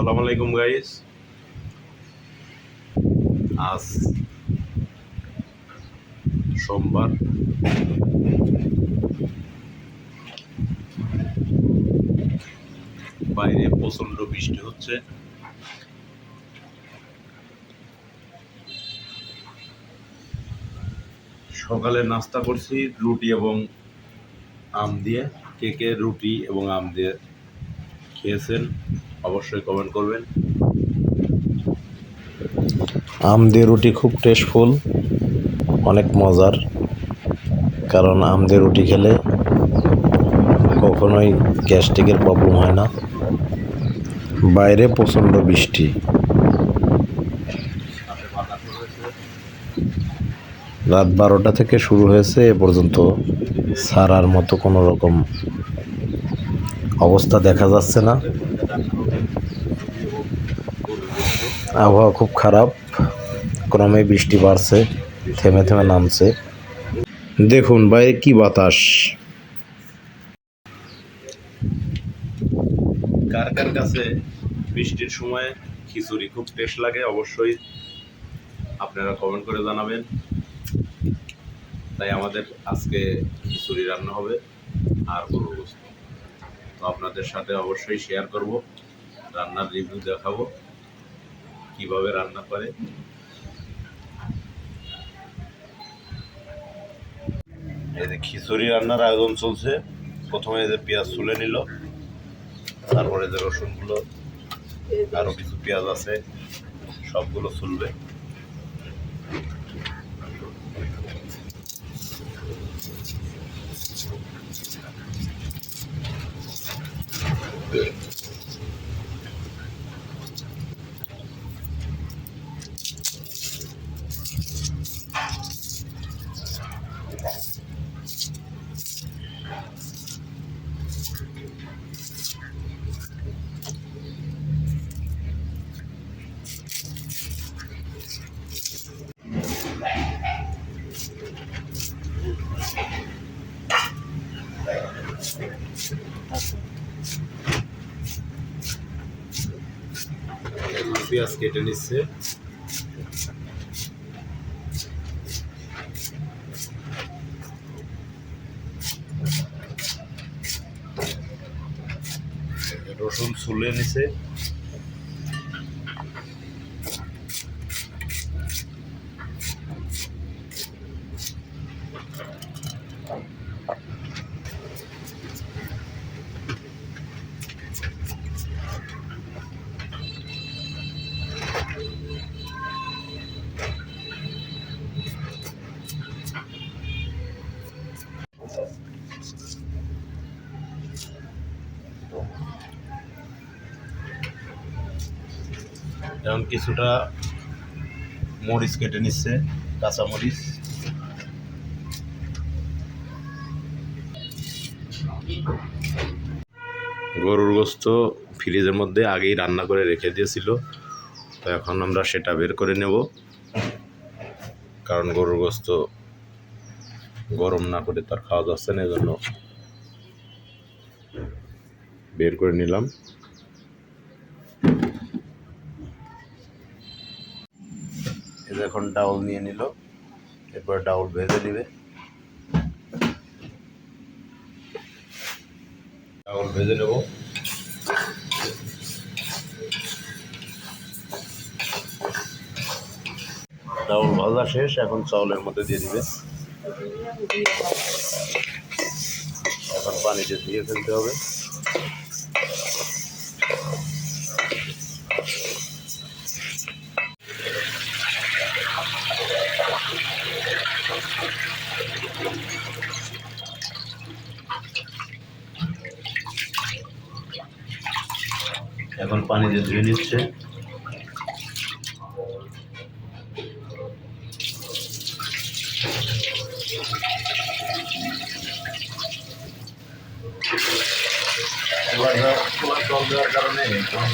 আসসালামু আলাইকুম গাইস আজ সোমবার। বাইরে প্রচণ্ড বৃষ্টি হচ্ছে। সকালে নাস্তা করছি রুটি এবং আম দিয়ে। কে কে রুটি এবং আম দিয়ে খেয়েছেন? অবশ্যই কমেন্ট করবেন। আম দিয়ে রুটি খুব টেস্টফুল অনেক মজার, কারণ আম দিয়ে রুটি খেলে কখনোই গ্যাস্ট্রিকের প্রবলেম হয় না। বাইরে প্রচণ্ড বৃষ্টি। রাত বারোটা থেকে শুরু হয়েছে, এ পর্যন্ত সারার মতো কোনো রকম অবস্থা দেখা যাচ্ছে না। আবহাওয়া খুব খারাপ। ক্রমে বৃষ্টি বাড়ছে, থেমে থেমে নামছে। দেখুন বাইরে কি বাতাস। কার কার কাছে বৃষ্টির সময় খিচুড়ি খুব টেস্ট লাগে, অবশ্যই আপনারা কমেন্ট করে জানাবেন। তাই আমাদের আজকে খিচুড়ি রান্না হবে আর গরুর তো আপনাদের সাথে অবশ্যই শেয়ার করব। রান্নার রিভিউ দেখাবো, কীভাবে রান্না করে। এই যে খিচুড়ি রান্নার আয়োজন চলছে, প্রথমে এই যে পেঁয়াজ তুলে নিল, তারপরে যে রসুনগুলো, আরও কিছু পেঁয়াজ আছে, সবগুলো চুলবে পেঁয়াজ কেটে নিচ্ছে রসুন ছুলে নিছে। এখন কিছুটা মরিচ কেটে নিচ্ছে, কাঁচা মরিচ। গরুর গোস্ত ফ্রিজের মধ্যে আগেই রান্না করে রেখে দিয়েছিল, তো এখন আমরা সেটা বের করে নেব। কারণ গরুর গোস্ত গরম না করে তার খাওয়া যাচ্ছে না, এজন্য বের করে নিলাম এই যে এখন ডাউল নিয়ে নিল। এরপর ডাউল ভেজে নিবে। ডাউল ভেজে নেব। ডাউল ভাজা শেষ, এখন চাউলের মধ্যে দিয়ে দিবে। এখন পানিতে ধুয়ে ফেলতে হবে। এখন পানি দিয়ে ধুয়ে নিচ্ছে এবার তোমার জল দেওয়ার কারণে এখন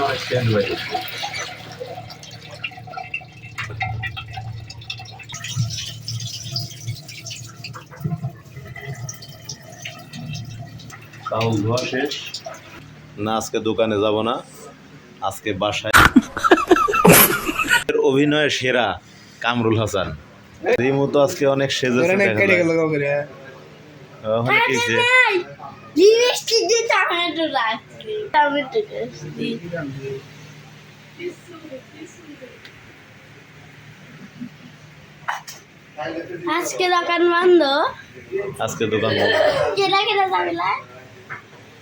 অনেক চেঞ্জ হয়ে গেছে চাউল ধোয়া শেষ না আজকে দোকানে যাব না। আজকে বাসায় অভিনয় সেরা কামরুল হাসান। রিমু তো আজকে অনেক সেজেছে আজকে দোকান বন্ধ। আজকে দোকান বন্ধ। কেনা কেনা যাবে না আব্বু কই না হ্যাঁ, কি রিমো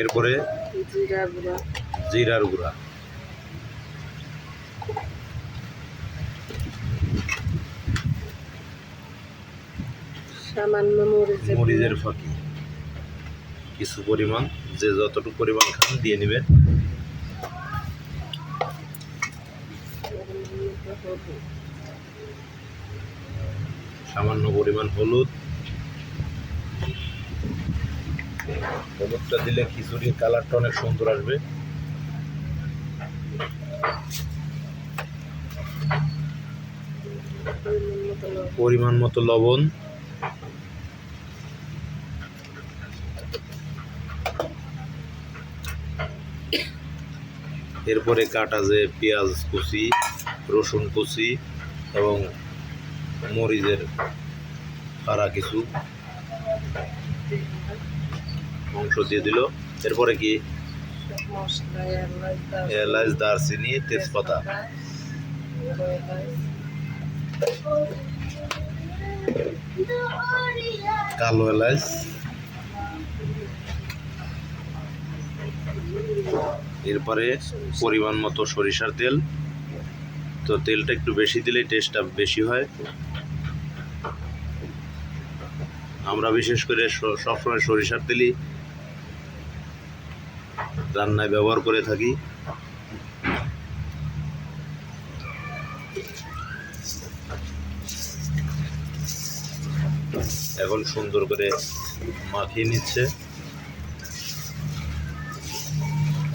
এরপরে জিরার গুঁড়া। সামান্য মরিচ মরিচের ফাঁকি। কিছু পরিমাণ যে যতটুকু পরিমাণ খান দিয়ে নেবেন। সামান্য পরিমাণ হলুদ। হলুদটা দিলে খিচুড়ির কালারটা অনেক সুন্দর আসবে। পরিমাণ মতো লবণ। এরপরে কাটা যে পেঁয়াজ কুচি, রসুন কুচি এবং মরিচের ফাড়া কিছু। অংশ দিয়ে দিল। এরপরে কি? এলাচ দারচিনি, তেজপাতা। কালো এলাচ এরপরে পরিমাণ মতো সরিষার তেল। তো তেলটা একটু বেশি দিলে টেস্টটা বেশি হয়। আমরা বিশেষ করে সবসময় সরিষার তেলই রান্নায় ব্যবহার করে থাকি। এখন সুন্দর করে মাখিয়ে নিচ্ছে।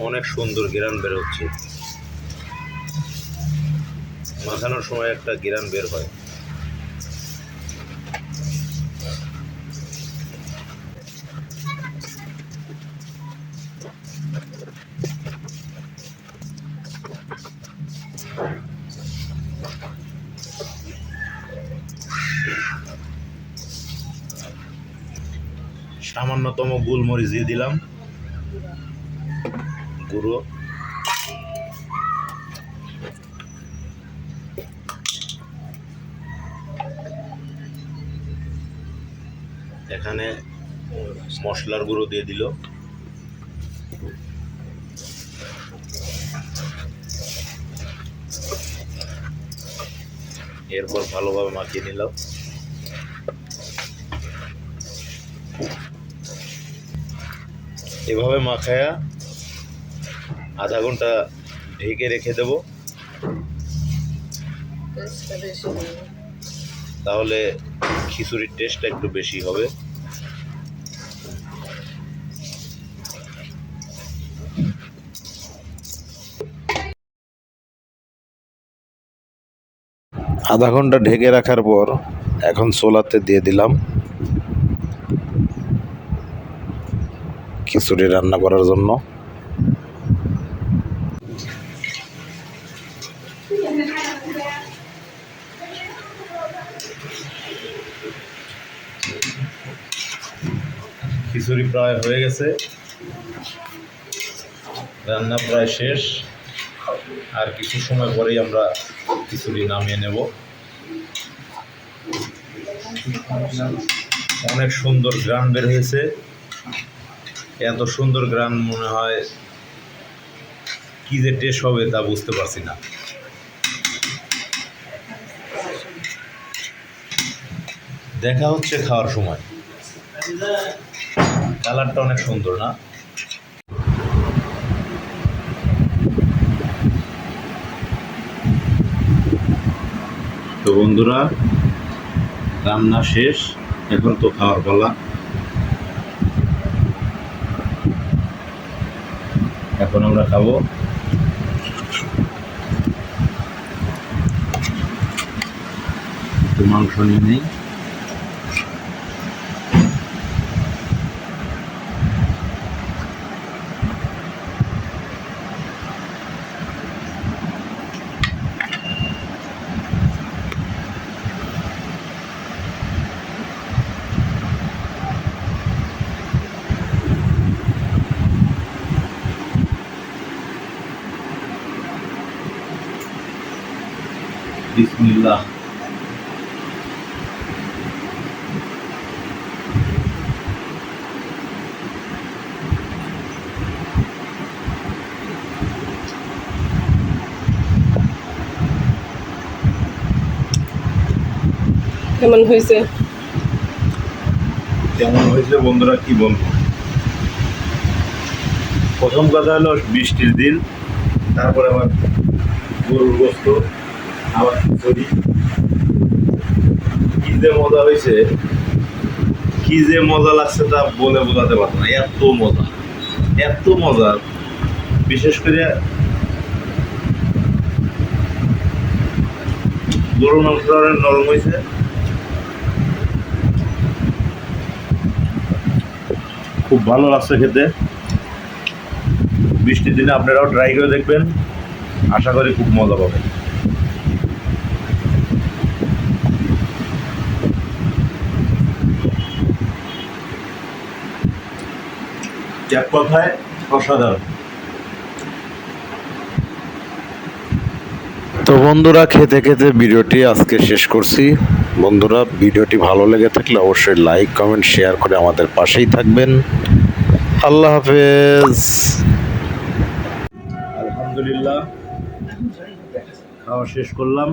অনেক সুন্দর গিরান বের হচ্ছে। মাখানোর সময় একটা গিরান বের হয়। সামান্যতম গোলমরিচ দিয়ে দিলাম। গুঁড়ো। এখানে মশলার গুঁড়ো দিয়ে দিল। এরপর ভালোভাবে মাখিয়ে নিলাম। এভাবে মাখায়া আধা ঘণ্টা ঢেকে রেখে দেব। তাহলে খিচুড়ির টেস্টটা একটু বেশি হবে। আধা ঘণ্টা ঢেকে রাখার পর এখন সোলাতে দিয়ে দিলাম। খিচুড়ি রান্না করার জন্য। খিচুড়ি প্রায় হয়ে গেছে। রান্না প্রায় শেষ। আর কিছু সময় পরেই আমরা খিচুড়ি নামিয়ে নেব। অনেক সুন্দর গ্রান বের হয়েছে। এত সুন্দর গ্রান মনে হয় কি যে টেস্ট হবে তা বুঝতে পারছি না। দেখা হচ্ছে খাওয়ার সময়। কালারটা অনেক সুন্দর না? তো বন্ধুরা, রান্না শেষ, এখন তো খাওয়ার পালা। এখন আমরা খাব একটু মাংস নিয়ে নেই। বিসমিল্লাহ। কেমন হয়েছে? কেমন হয়েছে বন্ধুরা কি বলব? প্রথম কথা হলো বৃষ্টির দিন তারপরে আবার গরুর গোস্ত। আবার খিচুড়ি কি যে মজা হয়েছে, কি যে মজা লাগছে তা বলে বোঝাতে পারব না। এত মজা এত মজা। বিশেষ করে গরুর মাংসটা নরম হয়েছে। খুব ভালো লাগছে খেতে। বৃষ্টির দিনে আপনারাও ট্রাই করে দেখবেন। আশা করি খুব মজা পাবেন। এক কথায় অসাধারণ। তো বন্ধুরা খেতে খেতে ভিডিওটি আজকে শেষ করছি। বন্ধুরা ভিডিওটি ভালো লেগে থাকলে অবশ্যই লাইক কমেন্ট শেয়ার করে আমাদের পাশেই থাকবেন। আল্লাহ হাফেজ। আলহামদুলিল্লাহ খাওয়া শেষ করলাম।